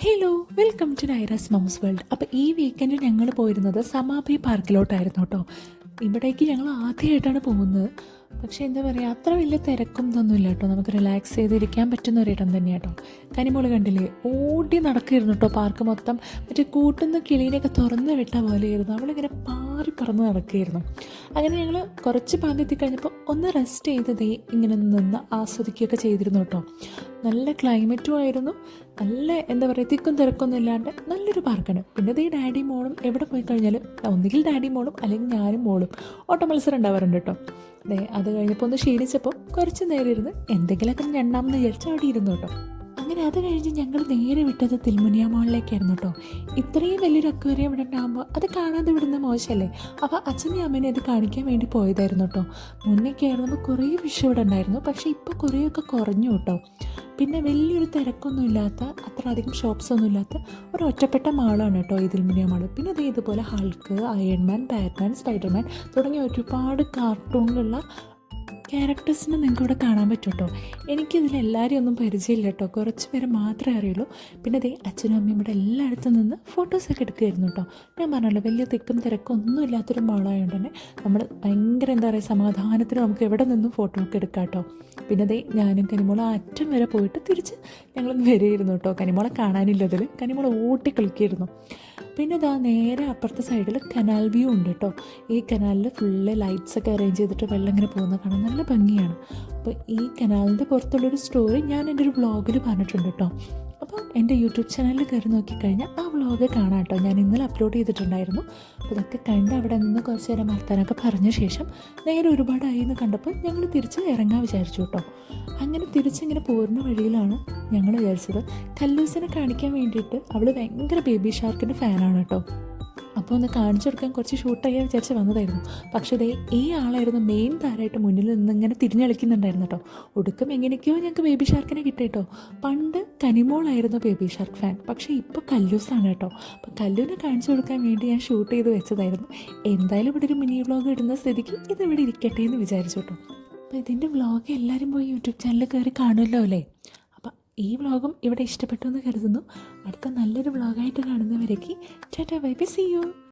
Hello welcome to നൈറസ് mums world അപ്പോൾ ഈ വീക്കെൻഡ് ഞങ്ങൾ പോയിരുന്നത് സമാപി പാർക്കിലോട്ടായിരുന്നു കേട്ടോ. ഇവിടേക്ക് ഞങ്ങൾ ആദ്യമായിട്ടാണ് പോകുന്നത്. പക്ഷേ എന്താ പറയുക അത്ര വലിയ തിരക്കും ഇതൊന്നുമില്ല കേട്ടോ. നമുക്ക് റിലാക്സ് ചെയ്തിരിക്കാൻ പറ്റുന്ന ഒരിടം തന്നെയാണ് കേട്ടോ. കനിമോൾ കണ്ടില്ലേ ഓടി നടക്കുകയായിരുന്നു കേട്ടോ പാർക്ക് മൊത്തം. മറ്റേ കൂട്ടുന്ന കിളീനെയൊക്കെ തുറന്ന് വിട്ട പോലെയായിരുന്നു. അവളിങ്ങനെ പാറി പറന്ന് നടക്കുകയായിരുന്നു. അങ്ങനെ ഞങ്ങൾ കുറച്ച് ഭാഗം എത്തിക്കഴിഞ്ഞപ്പോൾ ഒന്ന് റെസ്റ്റ് ചെയ്തതേ ഇങ്ങനെ നിന്ന് ആസ്വദിക്കുകയൊക്കെ ചെയ്തിരുന്നു കേട്ടോ. നല്ല ക്ലൈമറ്റും ആയിരുന്നു. നല്ല എന്താ പറയുക തിക്കും തിരക്കൊന്നും ഇല്ലാണ്ട് നല്ലൊരു പാർക്കാണ് പിന്നെ ഈ ഡാഡി മോളും എവിടെ പോയി കഴിഞ്ഞാലും ഒന്നുകിൽ ഡാഡി മോളും അല്ലെങ്കിൽ ഞാനും മോളും ഓട്ട മത്സരം ഉണ്ടാവാറുണ്ട് കേട്ടോ. ദേ അത് കഴിഞ്ഞപ്പോൾ ഒന്ന് ക്ഷീണിച്ചപ്പോൾ കുറച്ച് നേരം ഇരുന്ന് എന്തെങ്കിലുമൊക്കെ രണ്ടാമെന്ന് വിചാരിച്ച് അവിടെ ഇരുന്നു കേട്ടോ. അങ്ങനെ അത് കഴിഞ്ഞ് ഞങ്ങൾ നേരെ വിട്ടത് തിൽമുനിയ മാളിലേക്കായിരുന്നു കേട്ടോ. ഇത്രയും വലിയൊരു അക്വേറിയം ഇവിടെ ഉണ്ടാകുമ്പോൾ അത് കാണാതെ വിടുന്ന മോശമല്ലേ? അപ്പോൾ അച്ഛനെയും അമ്മേനെ അത് കാണിക്കാൻ വേണ്ടി പോയതായിരുന്നു കേട്ടോ. മുന്നേ കയറുമ്പോൾ കുറേ വിഷ ഇവിടെ ഉണ്ടായിരുന്നു. പക്ഷേ ഇപ്പോൾ കുറേയൊക്കെ കുറഞ്ഞു കേട്ടോ. പിന്നെ വലിയൊരു തിരക്കൊന്നുമില്ലാത്ത അത്ര അധികം ഷോപ്സൊന്നും ഇല്ലാത്ത ഒരു ഒറ്റപ്പെട്ട മാളാണ് കേട്ടോ ഇതിൽ മിനിയ മാൾ പിന്നെ അത് ഇതുപോലെ ഹൾക്ക് അയൺമാൻ ബാറ്റ്മാൻ സ്പൈഡർമാൻ തുടങ്ങിയ ഒരുപാട് കാർട്ടൂണിലുള്ള ക്യാരക്ടേഴ്സിനെ നിങ്ങൾക്ക് ഇവിടെ കാണാൻ പറ്റും കേട്ടോ എനിക്കിതിൽ എല്ലാവരെയും ഒന്നും പരിചയമില്ല കേട്ടോ. കുറച്ച് പേരെ മാത്രമേ അറിയുള്ളൂ. പിന്നെ അതേ അച്ഛനും അമ്മയും ഇവിടെ എല്ലായിടത്തും നിന്ന് ഫോട്ടോസൊക്കെ എടുക്കുമായിരുന്നു കേട്ടോ. ഞാൻ പറഞ്ഞല്ലോ വലിയ തിക്കും തിരക്കും ഒന്നും ഇല്ലാത്തൊരു മോളായതുകൊണ്ട് തന്നെ നമ്മൾ ഭയങ്കര എന്താ പറയുക സമാധാനത്തിന് നമുക്ക് എവിടെ നിന്നും ഫോട്ടോ ഒക്കെ എടുക്കാം കേട്ടോ. പിന്നെ അതേ ഞാനും കനിമോള അറ്റം വരെ പോയിട്ട് തിരിച്ച് ഞങ്ങൾ വരികയായിരുന്നു കേട്ടോ. കനിമോളെ കാണാനില്ലതിൽ കനിമോളെ ഓട്ടി കളിക്കായിരുന്നു പിന്നെ ഇതാ നേരെ അപ്പുറത്തെ സൈഡിൽ കനാൽ വ്യൂ ഉണ്ട് കേട്ടോ. ഈ കനാലിൽ ഫുള്ള് ലൈറ്റ്സൊക്കെ അറേഞ്ച് ചെയ്തിട്ട് വെള്ളം ഇങ്ങനെ പോകുന്ന കാണാൻ നല്ല ഭംഗിയാണ്. അപ്പോൾ ഈ കനാലിന്റെ പുറത്തുള്ളൊരു സ്റ്റോറി ഞാൻ എന്റെ ഒരു വ്ളോഗിൽ പറഞ്ഞിട്ടുണ്ട് കേട്ടോ അപ്പോൾ എന്റെ യൂട്യൂബ് ചാനലിൽ കയറി നോക്കിക്കഴിഞ്ഞാൽ ആ വ്ളോഗ് കാണാം കേട്ടോ ഞാൻ ഇന്നലെ അപ്ലോഡ് ചെയ്തിട്ടുണ്ടായിരുന്നു. അപ്പോൾ ഇതൊക്കെ കണ്ട് അവിടെ നിന്ന് കുറച്ച് നേരം വർത്താനൊക്കെ പറഞ്ഞ ശേഷം നേരെ ഒരുപാടായി എന്ന് കണ്ടപ്പോൾ ഞങ്ങൾ തിരിച്ച് ഇറങ്ങാൻ വിചാരിച്ചു കേട്ടോ അങ്ങനെ തിരിച്ചിങ്ങനെ പോരുന്ന വഴിയിലാണ് ഞങ്ങൾ വിചാരിച്ചത്. കല്ലൂസിനെ കാണിക്കാൻ വേണ്ടിയിട്ട് അവൾ ഭയങ്കര ബേബി ഷാർക്കിന്റെ ഫാനാണ് കേട്ടോ അപ്പോൾ ഒന്ന് കാണിച്ചു കൊടുക്കാൻ കുറച്ച് ഷൂട്ട് ചെയ്യാൻ വിചാരിച്ച് വന്നതായിരുന്നു. പക്ഷേ ദേ ഈ ആളായിരുന്നു മെയിൻ താരമായിട്ട് മുന്നിൽ നിന്ന് ഇങ്ങനെ തിരിഞ്ഞളിക്കുന്നുണ്ടായിരുന്നു കേട്ടോ ഒടുക്കം എങ്ങനെയൊക്കെയോ ഞങ്ങൾക്ക് ബേബി ഷാർക്കിനെ കിട്ടി കേട്ടോ പണ്ട് കനിമോളായിരുന്നു ബേബി ഷാർക്ക് ഫാൻ പക്ഷേ ഇപ്പോൾ കല്ലൂസാണ് കേട്ടോ അപ്പോൾ കല്ലൂനെ കാണിച്ചു കൊടുക്കാൻ വേണ്ടി ഞാൻ ഷൂട്ട് ചെയ്ത് വെച്ചതായിരുന്നു. എന്തായാലും ഇവിടെ ഒരു മിനി വ്ളോഗ് ഇടുന്ന സ്ഥിതിക്ക് ഇത് ഇവിടെ ഇരിക്കട്ടെ എന്ന് വിചാരിച്ചു കേട്ടോ അപ്പോൾ ഇതിന്റെ വ്ളോഗ് എല്ലാവരും പോയി യൂട്യൂബ് ചാനലിൽ കയറി കാണുമല്ലോ അല്ലേ? ഈ വ്ളോഗും ഇവിടെ ഇഷ്ടപ്പെട്ടു എന്ന് കരുതുന്നു. അടുത്ത നല്ലൊരു വ്ളോഗായിട്ട് കാണുന്നവരേക്ക് tata bye bye see you.